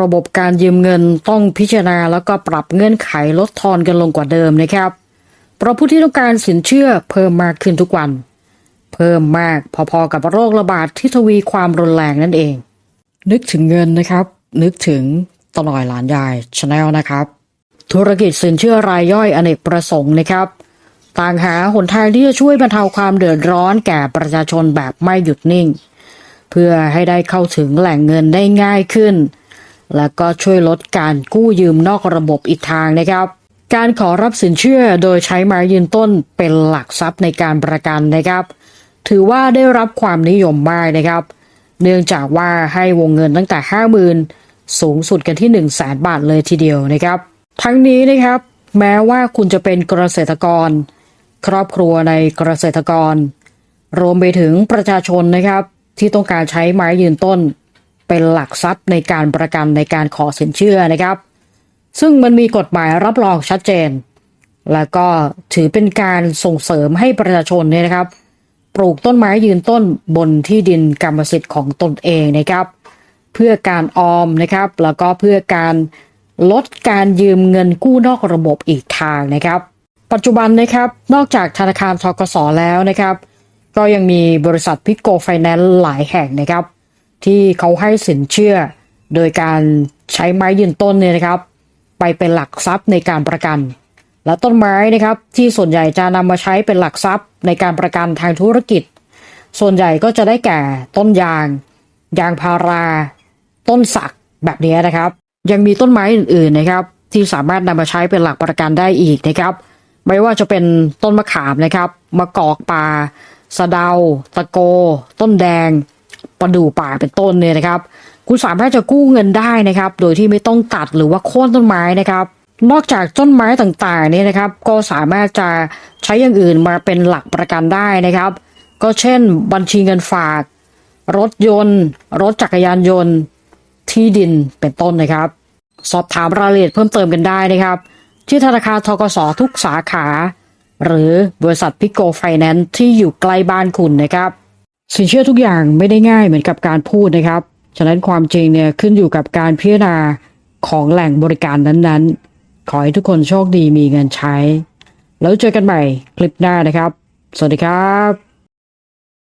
ระบบการยืมเงินต้องพิจารณาแล้วก็ปรับเงื่อนไขลดทอนกันลงกว่าเดิมนะครับ เพราะผู้ที่ต้องการสินเชื่อเพิ่มมากขึ้นทุกวัน เพิ่มมากพอๆกับโรคระบาดที่ทวีความรุนแรงนั่นเอง นึกถึงเงินนะครับ นึกถึงตลอยหลานยายชาแนลนะครับ ธุรกิจสินเชื่อรายย่อยอเนกประสงค์นะครับ ต่างหาหนทางที่จะช่วยบรรเทาความเดือดร้อนแก่ประชาชนแบบไม่หยุดนิ่ง เพื่อให้ได้เข้าถึงแหล่งเงินได้ง่ายขึ้น และก็ช่วยลดการกู้ยืมนอกระบบอีกทางนะครับ การขอรับสินเชื่อโดยใช้ไม้ยืนต้นเป็นหลักทรัพย์ในการประกันนะครับ ถือว่าได้รับความนิยมมากนะครับ เนื่องจากว่าให้วงเงินตั้งแต่ 50,000 สูงสุดกันที่ 1 0 0 0 0แสนบาทเลยทีเดียวนะครับ ทั้งนี้นะครับ แม้ว่าคุณจะเป็นเกษตรกร ครอบครัวในเกษตรกร รวมไปถึงประชาชนนะครับ ที่ต้องการใช้ไม้ยืนต้น เป็นหลักทรัพย์ในการประกันในการขอสินเชื่อนะครับ ซึ่งมันมีกฎหมายรับรองชัดเจน และก็ถือเป็นการส่งเสริมให้ประชาชนเนี่ยนะครับ ปลูกต้นไม้ยืนต้นบนที่ดินกรรมสิทธิ์ของตนเองนะครับ เพื่อการออมนะครับ แล้วก็เพื่อการลดการยืมเงินกู้นอกระบบอีกทางนะครับ ปัจจุบันนะครับนอกจากธนาคารทกสแล้วนะครับ ก็ยังมีบริษัทพิโกไฟแนนซ์หลายแห่งนะครับ ที่เขาให้สินเชื่อ โดยการใช้ไม้ยืนต้นเนี่ยนะครับ ไปเป็นหลักทรัพย์ในการประกัน และต้นไม้นะครับที่ส่วนใหญ่จะนำมาใช้เป็นหลักทรัพย์ในการประกันทางธุรกิจ ส่วนใหญ่ก็จะได้แก่ต้นยาง ยางพารา ต้นสักแบบนี้นะครับ ยังมีต้นไม้อื่นๆนะครับ ที่สามารถนำมาใช้เป็นหลักประกันได้อีกนะครับไม่ว่าจะเป็นต้นมะขามนะครับ มะกอกป่าสะเดา ตะโก ต้นแดง ประดู่ป่าเป็นต้นเนี่ยนะครับ คุณสามารถจะกู้เงินได้นะครับ โดยที่ไม่ต้องตัดหรือว่าโค่นต้นไม้นะครับ นอกจากต้นไม้ต่างๆเนี่ยนะครับ ก็สามารถจะใช้อย่างอื่นมาเป็นหลักประกันได้นะครับ ก็เช่น บัญชีเงินฝาก รถยนต์ รถจักรยานยนต์ ที่ดินเป็นต้นนะครับ สอบถามรายละเอียดเพิ่มเติมกันได้นะครับ ที่ธนาคารทกสทุกสาขา หรือบริษัทพิโกไฟแนนซ์ที่อยู่ใกล้บ้านคุณนะครับ สินเชื่อทุกอย่างไม่ได้ง่ายเหมือนกับการพูดนะครับ ฉะนั้นความจริงเนี่ยขึ้นอยู่กับการพิจารณาของแหล่งบริการนั้นๆ ขอให้ทุกคนโชคดีมีเงินใช้ แล้วเจอกันใหม่คลิปหน้านะครับ สวัสดีครับ